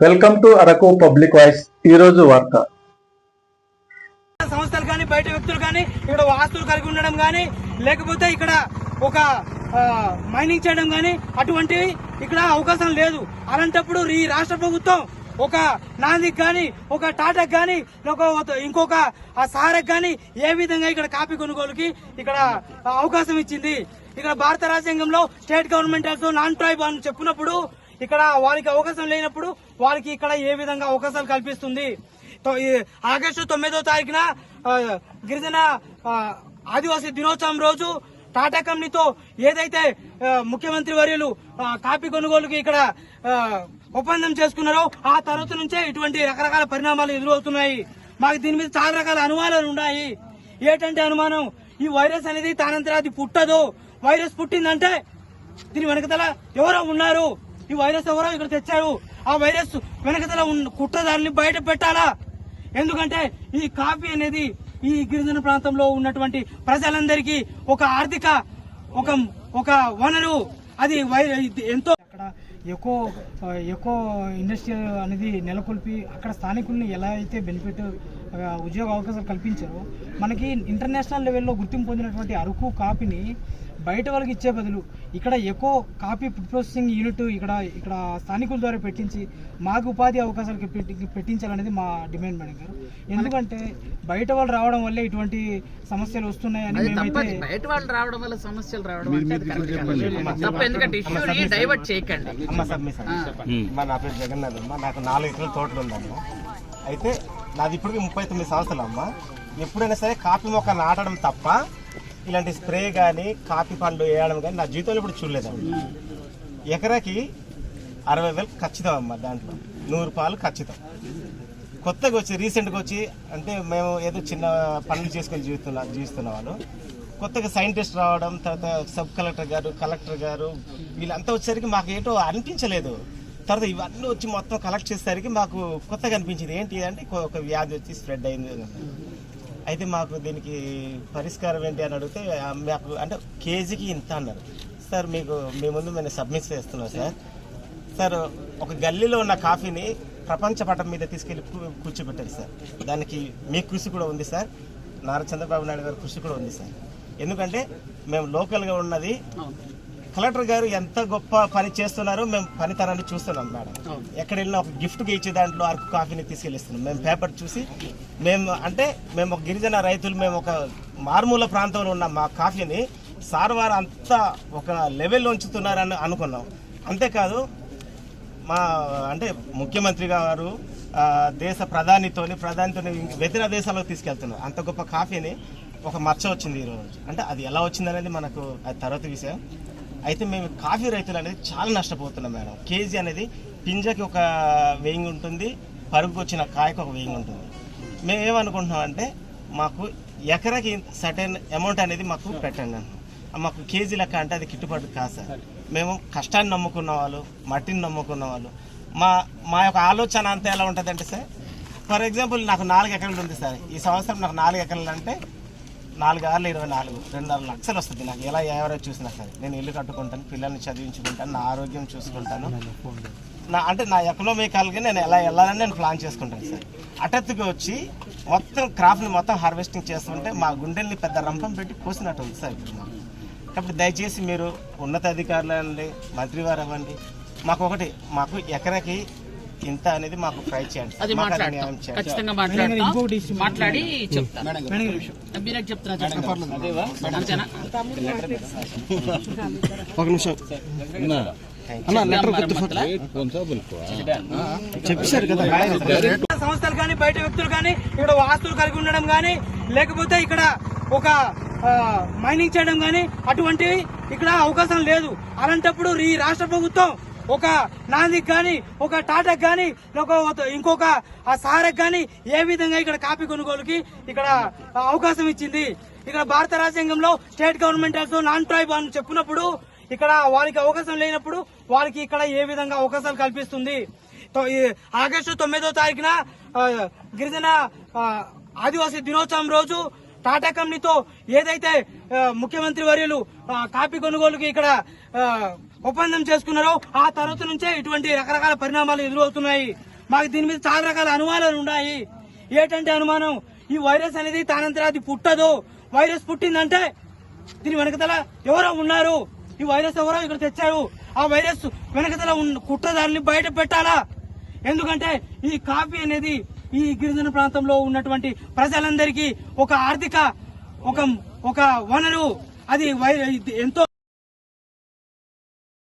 Welcome to Araku public voice ఈ రోజు వార్త. సంస్థలు కానీ బయట వ్యక్తులు కానీ ఇక్కడ ఆస్తులు కలిగి ఉండడం కానీ లేకపోతే ఇక్కడ ఒక మైనింగ్ చేయడం కానీ అటువంటివి ఇక్కడ అవకాశం లేదు. అలాంటప్పుడు ఈ రాష్ట్ర ప్రభుత్వం ఒక నాందికి కానీ ఒక టాటాకి కానీ ఒక ఇంకొక ఆ సారకు కానీ ఏ విధంగా ఇక్కడ కాపీ కొనుగోలుకి ఇక్కడ అవకాశం ఇచ్చింది. ఇక్కడ భారత రాజ్యాంగంలో స్టేట్ గవర్నమెంట్ నాన్ ట్రైబ్ అని చెప్పినప్పుడు ఇక్కడ వారికి అవకాశం లేనప్పుడు వారికి ఇక్కడ ఏ విధంగా అవకాశాలు కల్పిస్తుంది? ఆగస్టు తొమ్మిదో తారీఖున గిరిజన ఆదివాసీ దినోత్సవం రోజు టాటా కంపెనీతో ఏదైతే ముఖ్యమంత్రి వర్యులు కాపీ కొనుగోలుకి ఇక్కడ ఒప్పందం చేసుకున్నారో ఆ తర్వాత నుంచే ఇటువంటి రకరకాల పరిణామాలు ఎదురవుతున్నాయి. మాకు దీని మీద చాలా రకాల అనుమానాలు ఉన్నాయి. ఏంటంటే అనుమానం ఈ వైరస్ అనేది తానంతరా అది పుట్టదు. వైరస్ పుట్టిందంటే దీని వెనకతల ఎవరో ఉన్నారు. ఈ వైరస్ ఎవరో ఇక్కడ తెచ్చారు. ఆ వైరస్ వెనకతల ఉన్న కుట్రదారిని బయట పెట్టాలా? ఎందుకంటే ఈ కాఫీ అనేది ఈ గిరిజన ప్రాంతంలో ఉన్నటువంటి ప్రజలందరికీ ఒక ఆర్థిక ఒక ఒక వనరు. అది ఎంతో అక్కడ ఎక్కువ ఎక్కువ ఇండస్ట్రీ అనేది నెలకొల్పి అక్కడ స్థానికుల్ని ఎలా అయితే బెనిఫిట్ ఉద్యోగ అవకాశాలు కల్పించారో మనకి ఇంటర్నేషనల్ లెవెల్లో గుర్తింపు పొందినటువంటి అరకు కాపీని బయట వాళ్ళకి ఇచ్చే బదులు ఇక్కడ ఎకో కాపీ ప్రాసెసింగ్ యూనిట్ ఇక్కడ ఇక్కడ స్థానికుల ద్వారా పెట్టించి మాకు ఉపాధి అవకాశాలు పెట్టి- పెట్టించాలనేది మా డిమాండ్ మేడం గారు. ఎందుకంటే బయట వాళ్ళు రావడం వల్లే ఇటువంటి సమస్యలు వస్తున్నాయని మేమైతే బయట వాళ్ళు రావడం వల్ల సమస్యలు రావడం అంటే అది కరెక్ట్ కాదు. తప్ప ఎందుకంటే ఇష్యూని డైవర్ట్ చేయకండి. అమ్మ సార్ మీ నా పేరు జగన్నాథ్ అమ్మ. నాకు నాలుగు ఎకరాల తోటలు ఉందమ్మ. అయితే నాది ఇప్పటికి ముప్పై తొమ్మిది సంవత్సరాలు అమ్మ. ఎప్పుడైనా సరే కాఫీ మొక్క నాటడం తప్ప ఇలాంటి స్ప్రే కానీ కాఫీ పండ్లు వేయడం కానీ నా జీవితంలో ఇప్పుడు చూడలేదండి. ఎకరాకి అరవై వేలు ఖచ్చితం అమ్మ దాంట్లో. నూరు పాలు ఖచ్చితం. కొత్తగా వచ్చి రీసెంట్గా వచ్చి అంటే మేము ఏదో చిన్న పనులు చేసుకొని జీవిస్తున్నా జీవిస్తున్న వాళ్ళు. కొత్తగా సైంటిస్ట్ రావడం తర్వాత సబ్ కలెక్టర్ గారు కలెక్టర్ గారు వీళ్ళంతా వచ్చేసరికి మాకు ఏంటో అనిపించలేదు. తర్వాత ఇవన్నీ వచ్చి మొత్తం కలెక్ట్ చేసేసరికి మాకు కొత్తగా అనిపించింది. ఏంటి అంటే ఒక వ్యాధి వచ్చి స్ప్రెడ్ అయింది. అయితే మాకు దీనికి పరిష్కారం ఏంటి అని అడిగితే మాకు అంటే కేజీకి ఇంత అన్నారు. సార్ మీకు మీ ముందు మేము సబ్మిట్ చేస్తున్నాం సార్. సార్ ఒక గల్లీలో ఉన్న కాఫీని ప్రపంచ పటం మీద తీసుకెళ్ళి కూర్చోబెట్టారు సార్. దానికి మీ కృషి కూడా ఉంది సార్. నారా చంద్రబాబు నాయుడు గారి కృషి కూడా ఉంది సార్. ఎందుకంటే మేము లోకల్గా ఉన్నది కలెక్టర్ గారు ఎంత గొప్ప పని చేస్తున్నారో మేము పనితనాన్ని చూస్తున్నాం మేడం. ఎక్కడ వెళ్ళినా ఒక గిఫ్ట్గా ఇచ్చే దాంట్లో అరకు కాఫీని తీసుకెళ్ళిస్తున్నాం. మేము పేపర్ చూసి మేము అంటే మేము ఒక గిరిజన రైతులు మేము ఒక మారుమూల ప్రాంతంలో ఉన్న మా కాఫీని సార్ వారు అంత ఒక లెవెల్లో ఉంచుతున్నారని అనుకున్నాం. అంతేకాదు మా అంటే ముఖ్యమంత్రి గారు దేశ ప్రధానితోని ప్రధానితోని ఇతర దేశాలకు తీసుకెళ్తున్నారు. అంత గొప్ప కాఫీని ఒక మచ్చ వచ్చింది ఈరోజు. అంటే అది ఎలా వచ్చింది అనేది మనకు అది తర్వాత విషయం అయితే మేము కాఫీ రైతులు అనేది చాలా నష్టపోతున్నాం మేడం. కేజీ అనేది పింజకి ఒక వెయ్యి ఉంటుంది పరుగుకు వచ్చిన కాయకు ఒక వెయ్యి ఉంటుంది. మేము ఏమనుకుంటున్నాం అంటే మాకు ఎకరాకి సర్టెన్ అమౌంట్ అనేది మాకు పెట్టండి అంటున్నాం. మాకు కేజీ లెక్క అంటే అది గిట్టుబాటు కాదు సార్. మేము కష్టాన్ని నమ్ముకున్న వాళ్ళు మట్టిని నమ్ముకున్న వాళ్ళు. మా మా యొక్క ఆలోచన అంతా ఎలా ఉంటుంది అంటే సార్ ఫర్ ఎగ్జాంపుల్ నాకు నాలుగు ఎకరాలు ఉంది సార్. ఈ సంవత్సరం నాకు నాలుగు ఎకరాలు అంటే నాలుగు ఆరులు ఇరవై నాలుగు రెండున్నర లక్షలు వస్తుంది నాకు. ఎలా ఎవరో చూసినా సరే. నేను ఇల్లు కట్టుకుంటాను పిల్లల్ని చదివించుకుంటాను నా ఆరోగ్యం చూసుకుంటాను. నా అంటే నా ఎకనామికల్గా నేను ఎలా వెళ్ళాలని నేను ప్లాన్ చేసుకుంటాను సార్. అటెత్తుగా వచ్చి మొత్తం క్రాప్ని మొత్తం హార్వెస్టింగ్ చేస్తుంటే మా గుండెల్ని పెద్ద రంపం పెట్టి కోసినట్టు ఉంది సార్ ఇప్పుడు కాబట్టి దయచేసి మీరు ఉన్నతాధికారులు అండి మంత్రివారు అవ్వండి మాకు ఒకటి మాకు ఎకరాకి ఇంత అనేది మాకు ట్రై చేయండి. అది మాట్లాడతాం. ఖచ్చితంగా మాట్లాడతాం. మాట్లాడి మీరే చెప్తున్నా. అంతేనా? ఒక నిమిషం. మరమ్మతులా? చెప్పారు కదా. సంస్థలు కానీ బయట వ్యక్తులు కానీ ఇక్కడ ఆస్తులు కలిగి ఉండడం కానీ లేకపోతే ఇక్కడ ఒక మైనింగ్ చేయడం కానీ అటువంటివి ఇక్కడ అవకాశం లేదు. అలాంటప్పుడు ఈ రాష్ట్ర ప్రభుత్వం ఒక నాందికి కానీ ఒక టాటాకి కానీ ఒక ఇంకొక ఆ సారకు కానీ ఏ విధంగా ఇక్కడ కాపీ కొనుగోలుకి ఇక్కడ అవకాశం ఇచ్చింది. ఇక్కడ భారత రాజ్యాంగంలో స్టేట్ గవర్నమెంట్ నాన్ ట్రైబ్ అని చెప్పినప్పుడు ఇక్కడ వారికి అవకాశం లేనప్పుడు వారికి ఇక్కడ ఏ విధంగా అవకాశాలు కల్పిస్తుంది. ఆగస్టు తొమ్మిదో తారీఖున గిరిజన ఆదివాసీ దినోత్సవం రోజు టాటా కంపెనీతో ఏదైతే ముఖ్యమంత్రి వర్యులు కాపీ కొనుగోలుకి ఇక్కడ ఒప్పందం చేసుకున్నారో ఆ తర్వాత నుంచే ఇటువంటి రకరకాల పరిణామాలు ఎదురవుతున్నాయి. మాకు దీని మీద చాలా రకాల అనుమానాలు ఉన్నాయి. ఏంటంటే అనుమానం ఈ వైరస్ అనేది తానంతర అది పుట్టదు. వైరస్ పుట్టిందంటే దీని వెనకతల ఎవరో ఉన్నారు. ఈ వైరస్ ఎవరో ఇక్కడ తెచ్చారు. ఆ వైరస్ వెనకతల కుట్రదారిని బయట పెట్టాలా? ఎందుకంటే ఈ కాఫీ అనేది ఈ గిరిజన ప్రాంతంలో ఉన్నటువంటి ప్రజలందరికీ ఒక ఆర్థిక ఒక ఒక వనరు అది వై- ఎంతో